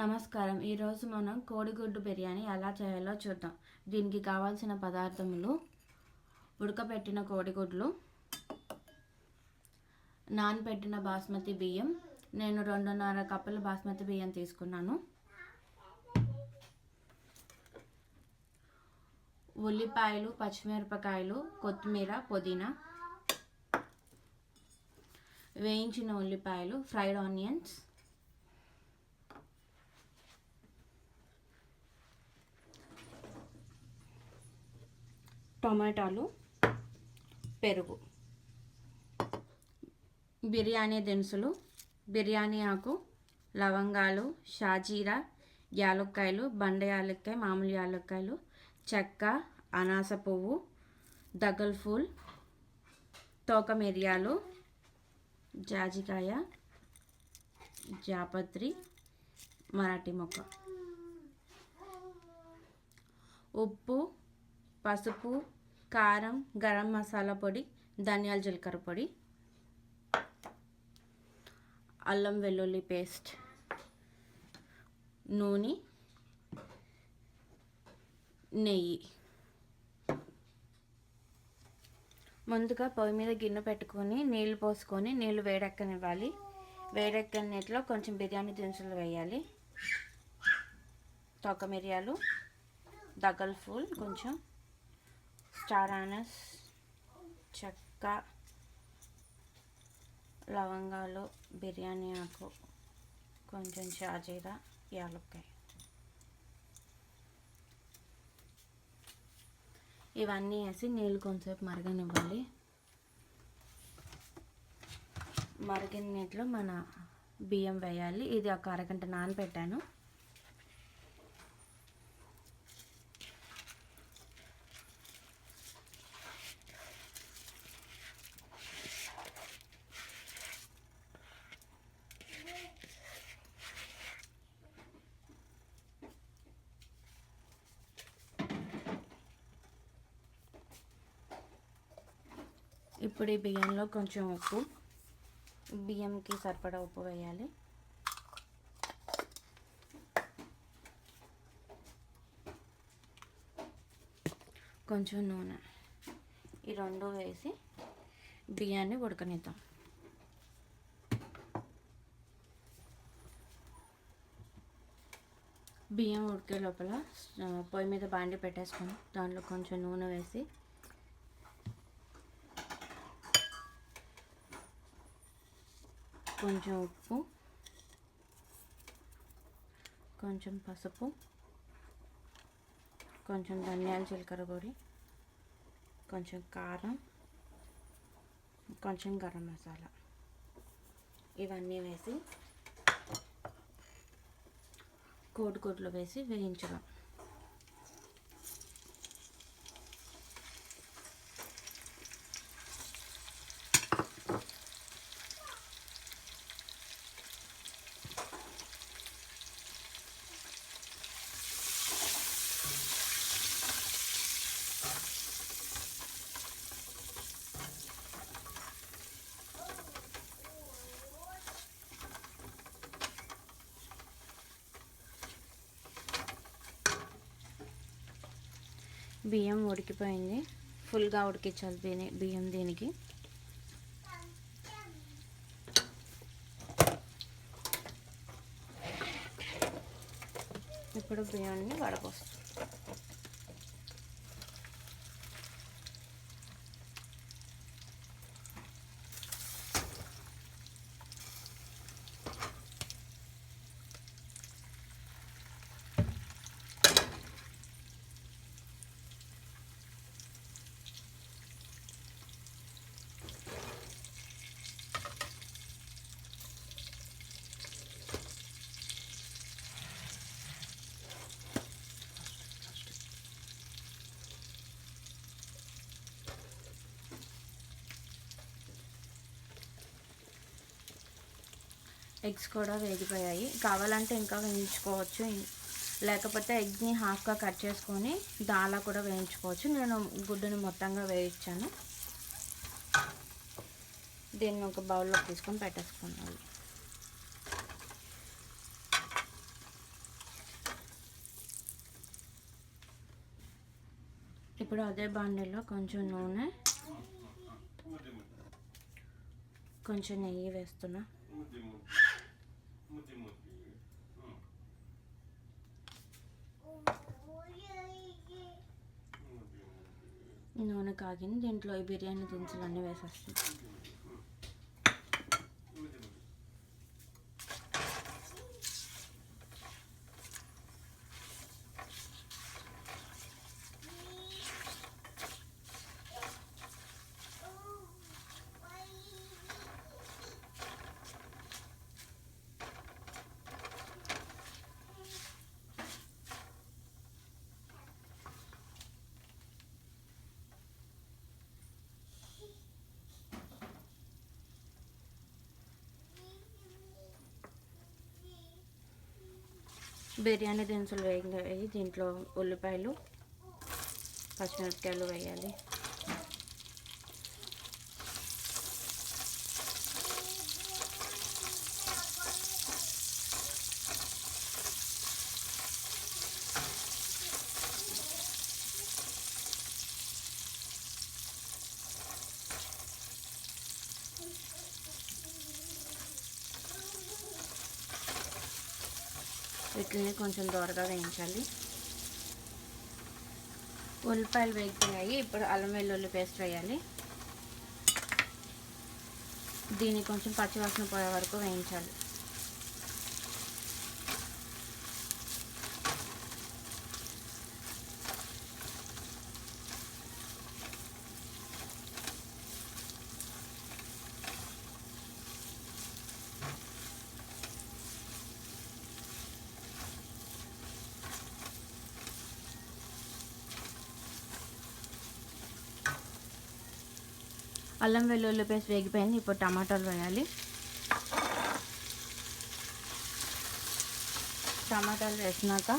నమస్కారం. ఈరోజు మనం కోడిగుడ్డు బిర్యానీ ఎలా చేయాలో చూద్దాం. దీనికి కావాల్సిన పదార్థములు ఉడకబెట్టిన కోడిగుడ్లు నానబెట్టిన బాస్మతి బియ్యం నేను రెండున్నర కప్పుల బాస్మతి బియ్యం తీసుకున్నాను. ఉల్లిపాయలు పచ్చిమిరపకాయలు కొత్తిమీర పుదీనా వేయించిన ఉల్లిపాయలు ఫ్రైడ్ ఆనియన్స్ టొమాటోలు పెరుగు. బిర్యానీ దినుసులు బిర్యానీ ఆకు లవంగాలు షాజీరా యాలక్కాయలు బండ యాలక్కాయ మామూలు యాలక్కాయలు చెక్క అనాస పువ్వు దగల్ ఫూల్ తోక మిరియాలు జాజికాయ జాపత్రి మరాఠీ మొక్క. ఉప్పు పసుపు కారం గరం మసాలా పొడి ధనియాల జీలకర్ర పొడి అల్లం వెల్లుల్లి పేస్ట్ నూనె నెయ్యి. ముందుగా పొయ్యి మీద గిన్నె పెట్టుకొని నీళ్ళు పోసుకొని నీళ్ళు వేడెక్కనివ్వాలి. వేడెక్కని నీటిలో కొంచెం బిర్యానీ దినుసులు వేయాలి. తొక్క మిరియాలు దగ్గల ఫూల్ కొంచెం. స్టార్ ఆనస్ చెక్క లవంగాలు బిర్యానీ ఆకు కొంచెం షాజీరా యాలక్కాయ. ఇవన్నీ వేసి నీళ్ళు కొంచెంసేపు మరగనివ్వాలి. మరిగిన నీటిలో మన బియ్యం వేయాలి. ఇది ఒక అరగంట నానబెట్టాను. ఇప్పుడు ఈ బియ్యంలో కొంచెం ఉప్పు. బియ్యంకి సరిపడా ఉప్పు వేయాలి. కొంచెం నూనె. ఈ రెండు వేసి బియ్యాన్ని ఉడకనిద్దాం. బియ్యం ఉడికే లోపల పొయ్యి మీద బాండి పెట్టేసుకొని దాంట్లో కొంచెం నూనె వేసి కొంచెం ఉప్పు కొంచెం పసుపు కొంచెం ధనియాల జీలకర్ర పొడి కొంచెం కారం కొంచెం గరం మసాలా. ఇవన్నీ వేసి కోడిగుడ్లు వేసి వేయించడం. బియ్యం ఉడికిపోయింది. ఫుల్గా ఉడికించాలి దీని బియ్యం దీనికి. ఇప్పుడు బియ్యాన్ని వడపోస్తాం. ఎగ్స్ కూడా వేగిపోయాయి. కావాలంటే ఇంకా వేయించుకోవచ్చు. లేకపోతే ఎగ్ని హాఫ్గా కట్ చేసుకొని దాలా కూడా వేయించుకోవచ్చు. నేను గుడ్డుని మొత్తంగా వేయించాను. దీన్ని ఒక బౌల్లో తీసుకొని పెట్టేసుకున్నాను. ఇప్పుడు అదే బాండీలో కొంచెం నూనె కొంచెం నెయ్యి వేస్తున్నా. నూనె కాగింది దీంట్లో ఈ బిర్యానీ దినుసులు అన్నీ బిర్యానీ దినుసులు వేయి దీంట్లో ఉల్లిపాయలు పచ్చిమిరపకాయలు వేయాలి. వీటిని కొంచెం దూరగా వేయించాలి. ఉల్లిపాయలు వేగుతున్నాయి. ఇప్పుడు అల్లం వెల్లుల్లి పేస్ట్ వేయాలి. దీన్ని కొంచెం పచ్చివాసన పోయే వరకు వేయించాలి. అల్లం వెల్లుల్లి పేస్ట్ వేగిపోయింది ఇప్పుడు టమాటాలు వేయాలి. టమాటాలు వేసినాక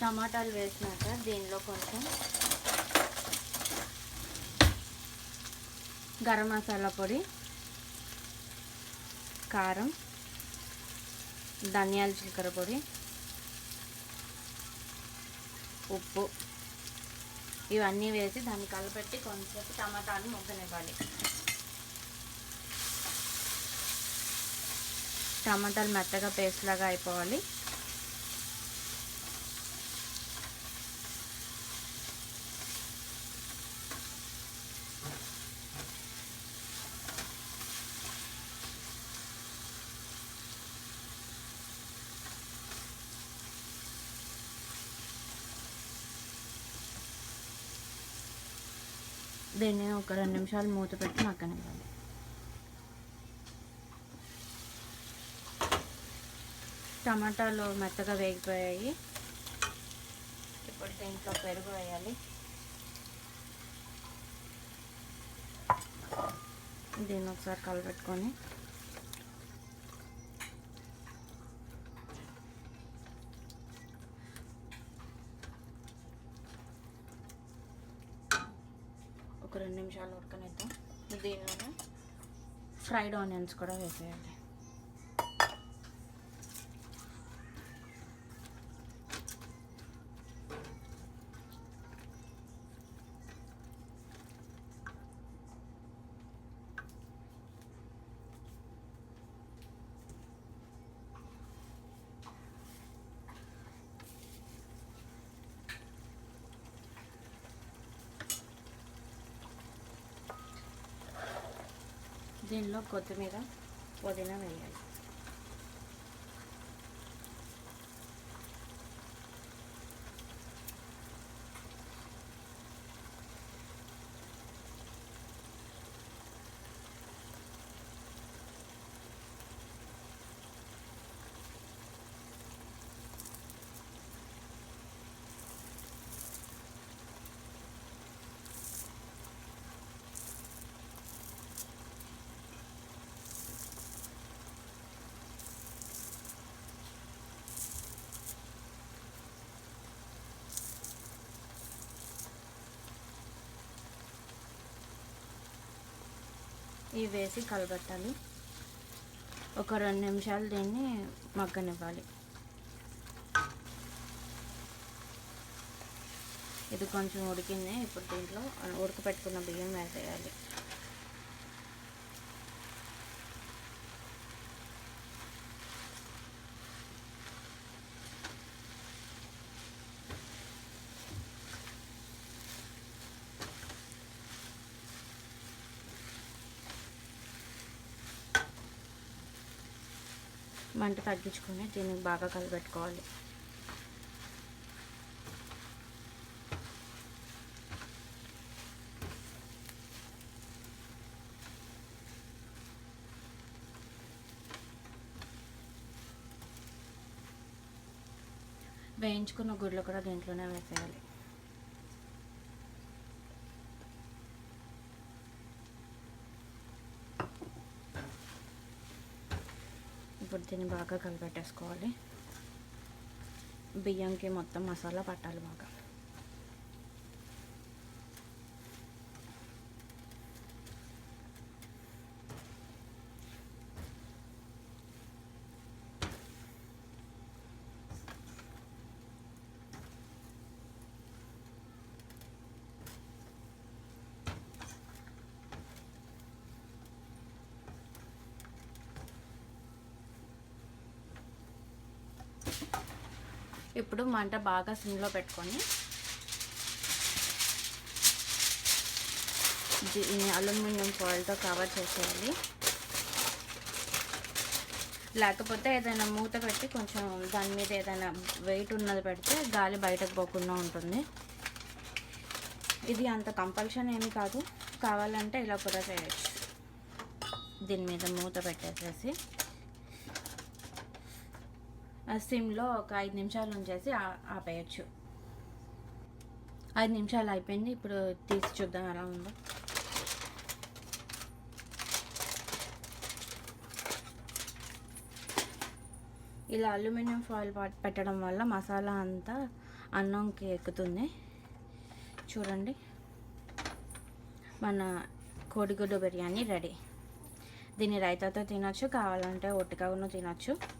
టమాటాలు వేసినాక దీనిలో కొంచెం గరం మసాలా పొడి కారం ధనియాల జీలకర్ర పొడి ఉప్పు. ఇవన్నీ వేసి దాన్ని కలపెట్టి కొంచెం టమాటాలు మొగ్గనివ్వాలి. టమాటాలు మెత్తగా పేస్ట్ లాగా అయిపోవాలి. దీన్ని ఒక రెండు నిమిషాలు మూత పెట్టి మగ్గనివ్వాలి. టమాటాలు మెత్తగా వేగిపోయాయి. ఇప్పుడు దీంట్లో పెరుగు వేయాలి. దీన్ని ఒకసారి కలపెట్టుకొని ఒక రెండు నిమిషాలు ఉడకనిద్దాం. దీనిలోనే ఫ్రైడ్ ఆనియన్స్ కూడా వేసేయాలి. దీనిలో కొత్తిమీర పుదీనా వేయాలి ఇవి వేసి కలబెట్టాలి. ఒక రెండు నిమిషాలు దీన్ని మగ్గనివ్వాలి. ఇది కొంచెం ఉడికింది. ఇప్పుడు దీంట్లో ఉడకపెట్టుకున్న బియ్యం వేసేయాలి. మంట తగ్గించుకొని దీనికి బాగా కలిపెట్టుకోవాలి వేయించుకున్న గుడ్లు కూడా దీంట్లోనే వేసేయాలి ఇప్పుడు దీన్ని బాగా కలిపెట్టేసుకోవాలి. బియ్యంకి మొత్తం మసాలా పట్టాలి బాగా. ఇప్పుడు మంట బాగా సిమ్లో పెట్టుకొని అల్యూమినియం ఫాయిల్తో కవర్ చేసేయాలి. లేకపోతే ఏదైనా మూత పెట్టి కొంచెం దాని మీద ఏదైనా వెయిట్ ఉన్నది పెడితే గాలి బయటకు పోకుండా ఉంటుంది. ఇది అంత కంపల్షన్ ఏమి కాదు. కావాలంటే ఇలా కూడా చేయొచ్చు. దీని మీద మూత పెట్టేసేసి సిమ్లో ఒక ఐదు నిమిషాలు ఉంచేసి ఆ- ఆపేయచ్చు. ఐదు నిమిషాలు అయిపోయింది ఇప్పుడు తీసి చూద్దాం ఎలా ఉందో. ఇలా అల్యూమినియం ఫాయిల్ పెట్టడం వల్ల మసాలా అంతా అన్నంకి ఎక్కుతుంది. చూడండి. మన కోడిగుడ్డు బిర్యానీ రెడీ. దీన్ని రైతాతో తినొచ్చు కావాలంటే ఒట్టిగా తినొచ్చు.